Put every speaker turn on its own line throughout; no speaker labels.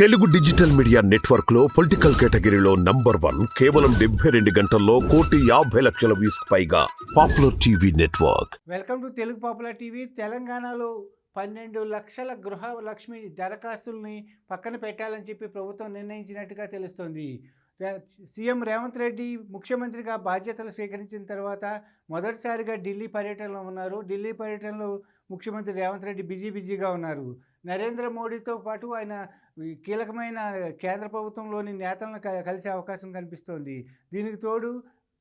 Telugu digital media నెట్వర్క్లో political కేటగిరీలో number one కేవలం డెబ్బై రెండు గంటల్లో కోటి యాభై లక్షల వ్యూస్ పైగా popular TV network.
Welcome to Telugu popular TV. తెలంగాణలో పన్నెండు లక్షల గృహ లక్ష్మి దరఖాస్తుల్ని పక్కన పెట్టాలని చెప్పి ప్రభుత్వం నిర్ణయించినట్టుగా తెలుస్తోంది. సీఎం రేవంత్ రెడ్డి ముఖ్యమంత్రిగా బాధ్యతలు స్వీకరించిన తర్వాత మొదటిసారిగా ఢిల్లీ పర్యటనలో ఉన్నారు. ఢిల్లీ పర్యటనలో ముఖ్యమంత్రి రేవంత్ రెడ్డి బిజీ బిజీగా ఉన్నారు. నరేంద్ర మోడీతో పాటు ఆయన కీలకమైన కేంద్ర ప్రభుత్వంలోని నేతలను కలిసే అవకాశం కనిపిస్తోంది. దీనికి తోడు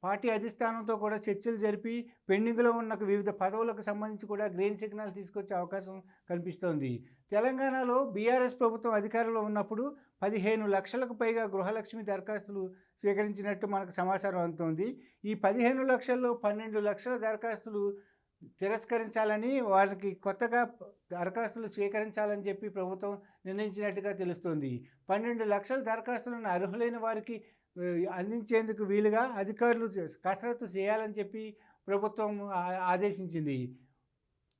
పార్టీ అధిష్టానంతో కూడా చర్చలు జరిపి పెండింగ్లో ఉన్న వివిధ పదవులకు సంబంధించి కూడా గ్రీన్ సిగ్నల్ తీసుకొచ్చే అవకాశం కనిపిస్తోంది. తెలంగాణలో బీఆర్ఎస్ ప్రభుత్వం అధికారంలో ఉన్నప్పుడు పదిహేను లక్షలకు పైగా గృహలక్ష్మి దరఖాస్తులు స్వీకరించినట్టు మనకు సమాచారం అందుతోంది. ఈ పదిహేను లక్షల్లో పన్నెండు లక్షల దరఖాస్తులు తిరస్కరించాలని వారికి కొత్తగా దరఖాస్తులు స్వీకరించాలని చెప్పి ప్రభుత్వం నిర్ణయించినట్టుగా తెలుస్తోంది. పన్నెండు లక్షల దరఖాస్తులను అర్హులైన వారికి అందించేందుకు వీలుగా అధికారులు కసరత్తు చేయాలని చెప్పి ప్రభుత్వం ఆదేశించింది.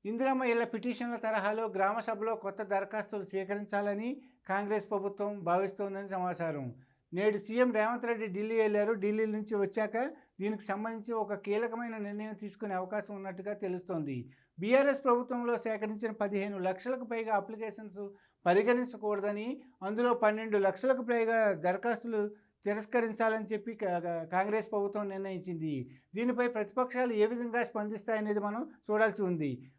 ఇందిరమ్మ ఇళ్ళ పిటిషన్ల తరహాలో గ్రామ సభలో కొత్త దరఖాస్తులు స్వీకరించాలని కాంగ్రెస్ ప్రభుత్వం భావిస్తోందని సమాచారం. నేడు సీఎం రేవంత్ రెడ్డి ఢిల్లీ వెళ్ళారు. ఢిల్లీ నుంచి వచ్చాక దీనికి సంబంధించి ఒక కీలకమైన నిర్ణయం తీసుకునే అవకాశం ఉన్నట్టుగా తెలుస్తోంది. బీఆర్ఎస్ ప్రభుత్వంలో సేకరించిన పదిహేను లక్షలకు పైగా అప్లికేషన్స్ పరిగణించకూడదని అందులో పన్నెండు లక్షలకు పైగా దరఖాస్తులు తిరస్కరించాలని చెప్పి కా- కాంగ్రెస్ ప్రభుత్వం నిర్ణయించింది. దీనిపై ప్రతిపక్షాలు ఏ విధంగా స్పందిస్తాయనేది మనం చూడాల్సి ఉంది.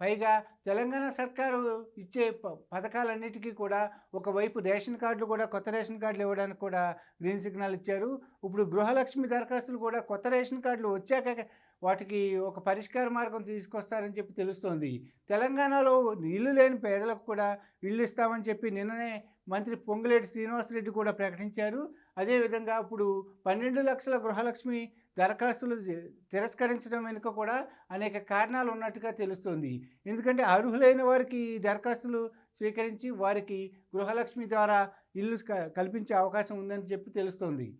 పైగా తెలంగాణ సర్కారు ఇచ్చే ప- పథకాలన్నిటికీ కూడా ఒకవైపు రేషన్ కార్డులు కూడా కొత్త రేషన్ కార్డులు ఇవ్వడానికి కూడా గ్రీన్ సిగ్నల్ ఇచ్చారు. ఇప్పుడు గృహలక్ష్మి దరఖాస్తులు కూడా కొత్త రేషన్ కార్డులు వచ్చాక వాటికి ఒక పరిష్కార మార్గం తీసుకొస్తారని చెప్పి తెలుస్తోంది. తెలంగాణలో ఇల్లు లేని పేదలకు కూడా ఇల్లు ఇస్తామని చెప్పి నిన్ననే మంత్రి పొంగులేటి శ్రీనివాసరెడ్డి కూడా ప్రకటించారు. అదేవిధంగా ఇప్పుడు పన్నెండు లక్షల గృహలక్ష్మి దరఖాస్తులు తిరస్కరించడం వెనుక కూడా అనేక కారణాలు ఉన్నట్టుగా తెలుస్తుంది. ఎందుకంటే అర్హులైన వారికి ఈ దరఖాస్తులు స్వీకరించి వారికి గృహలక్ష్మి ద్వారా ఇల్లు క- కల్పించే అవకాశం ఉందని చెప్పి తెలుస్తోంది.